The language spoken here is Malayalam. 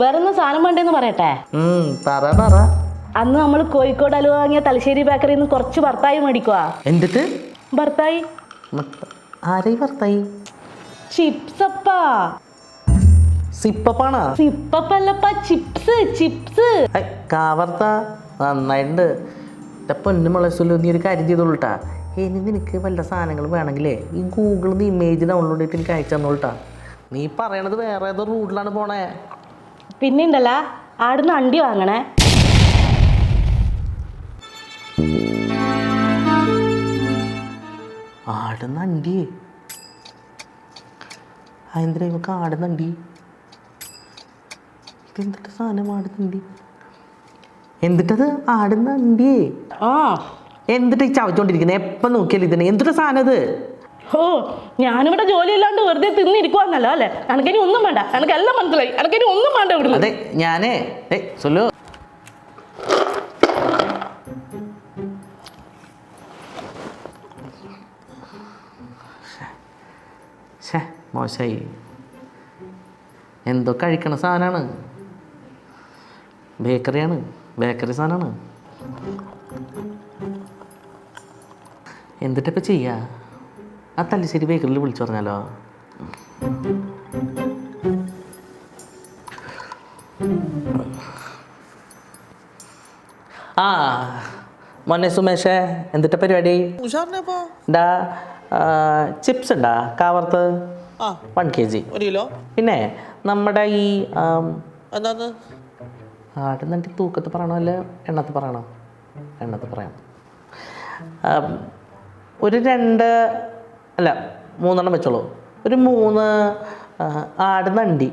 വേറൊന്ന് സാധനം വേണ്ടെന്ന് പറയട്ടെ? പറ പറ. അന്ന് നമ്മൾ കോഴിക്കോട് അലുവ വാങ്ങിയ തലശ്ശേരി ബേക്കറിയിൽ നിന്ന് കുറച്ച് ഭർത്തായി മേടിക്കുക എന്തിട്ട്? ഭർത്തായി ആരെയും ഭർത്തായി ചിപ്സ് അപ്പാ സിപ്പപ്പാണാ? സിപ്പപ്പല്ലപ്പ ചിപ്സ് ചിപ്സ്. കാവർത്ത നന്നായിട്ടുണ്ട്. എന്റെ പൊന്നു മുളസുല്ലോ നീ ഒരു കാര്യം ചെയ്തോളൂട്ടാ ഇനി നിനക്ക് വല്ല സാധനങ്ങൾ വേണമെങ്കിലേ ഈ ഗൂഗിളിൽ നിന്ന് ഇമേജ് ഡൗൺലോഡ് ചെയ്തിട്ട് എനിക്ക് അയച്ചു തന്നോളൂട്ടാ നീ പറയണത് വേറെ ഏതോ റൂട്ടിലാണ് പോണേ. പിന്നെ ഉണ്ടല്ല ആടുന്ന് അണ്ടി വാങ്ങണേ. ആടുന്നണ്ടി അതെന്തിനാ ഇവക്ക് ആടുന്നണ്ടി ഇതെന്തിട്ട് സാധനം ആടുന്നുണ്ടി എന്തിട്ടത് ആടുന്നണ്ടി ആ. എന്തിട്ട് ഈ ചവച്ചോണ്ടിരിക്കുന്നത് എപ്പം നോക്കിയാലും ഇതിനെ. എന്തിട്ട് സാധനം ഇത് ഓ ഞാനിവിടെ ജോലി ഇല്ലാണ്ട് വെറുതെ തിന്നിരിക്കുവാന്നല്ലോ അല്ലേ? എനിക്കിനി ഒന്നും വേണ്ട. എനിക്ക് എല്ലാം മനസ്സിലായി. എനിക്കിനി ഒന്നും വേണ്ട ഇവിടെ അതെ ഞാനേ ഏ സൊല്ലു. മോശമായി എന്തോ കഴിക്കണ സാധനമാണ് ബേക്കറിയാണ് ബേക്കറി സാധനമാണ് എന്നിട്ടിപ്പോൾ ചെയ്യാ? ആ തലശ്ശേരി ബേക്കറിയിൽ വിളിച്ചു പറഞ്ഞാലോ? ആ മോനെ സുമേഷേ എന്തിട്ട പരിപാടി? ഡാ ചിപ്സ് ഉണ്ടാ കാവർത്ത് വൺ കെ ജി ഒരു കിലോ? പിന്നെ നമ്മുടെ ഈ ആം, എന്താന്ന്? ആട് തൂക്കത്ത് പറയണോ അല്ല എണ്ണത്ത് പറയണോ? എണ്ണത്ത് പറയാം ഒരു രണ്ട് അല്ല മൂന്നെണ്ണം വെച്ചോളൂ. ഒരു മൂന്ന് ആടുന്നണ്ടി